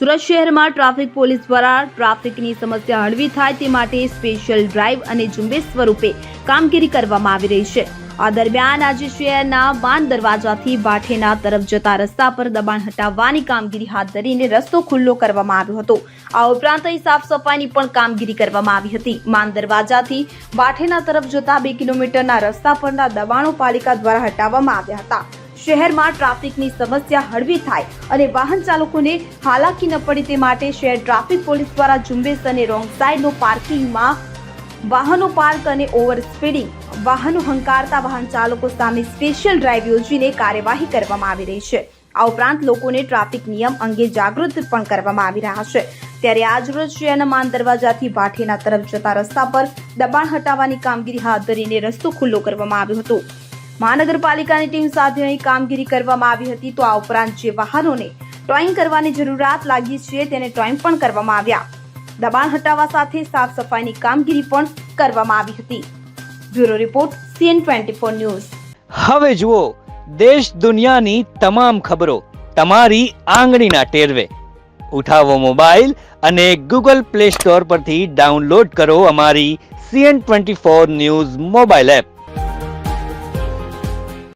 સુરત શહેરમાં traffic police દ્વારા ટ્રાફિકની સમસ્યા હળવી થાય તે માટે સ્પેશિયલ ડ્રાઈવ અને ઝુંબેશ સ્વરૂપે કામગીરી કરવામાં આવી રહી છે. આ દરમિયાન આજે શહેરના બાન દરવાજાથી બાઠેના તરફ જતા રસ્તા પર દબાણ હટાવવાની કામગીરી હાથ ધરીને રસ્તો ખુલ્લો કરવામાં આવ્યો હતો. આ ઉપરાંત અહીં સાફ સફાઈની પણ કામગીરી કરવામાં આવી હતી. માન દરવાજાથી બાઠેના તરફ જતા બે કિલોમીટરના રસ્તા પરના દબાણો પાલિકા દ્વારા હટાવવામાં આવ્યા હતા. શહેરમાં ટ્રાફિકની સમસ્યા હળવી થાય અને વાહન ચાલકોને હાલાકી ન પડે તે માટે શહેર ટ્રાફિક પોલીસ દ્વારા ઝુંબેશ અને રોંગ સાઈડનો પાર્કિંગમાં વાહનો પાર્ક અને ઓવર સ્પીડિંગ વાહનો હંકારતા વાહન ચાલકો સામે સ્પેશિયલ ડ્રાઈવ યોજીને કાર્યવાહી કરવામાં આવી રહી છે. આ ઉપરાંત લોકોને ટ્રાફિક નિયમ અંગે જાગૃત પણ કરવામાં આવી રહ્યા છે. ત્યારે આજરોજ શહેરના માન દરવાજાથી ભાઠેના તરફ જતા રસ્તા પર દબાણ હટાવવાની કામગીરી હાથ ધરીને રસ્તો ખુલ્લો કરવામાં આવ્યો હતો. મહાનગરપાલિકાની ટીમ સાથે અહીં કામગીરી કરવામાં આવી હતી તો આ ઉપરાંત જે વાહનોને ટોઈંગ કરવાની જરૂરિયાત લાગી છે તેને ટોઈંગ પણ કરવામાં આવ્યા. દબાણ હટાવવા સાથે સાફ સફાઈની કામગીરી પણ કરવામાં આવી હતી. Bureau report, CN twenty four news. હવે જુઓ, દેશ દુનિયાની તમામ ખબરો તમારી આંગળીના ટેરવે. ઉઠાવો મોબાઈલ અને ગૂગલ પ્લે સ્ટોર પરથી ડાઉનલોડ કરો અમારી CN twenty four news mobile app.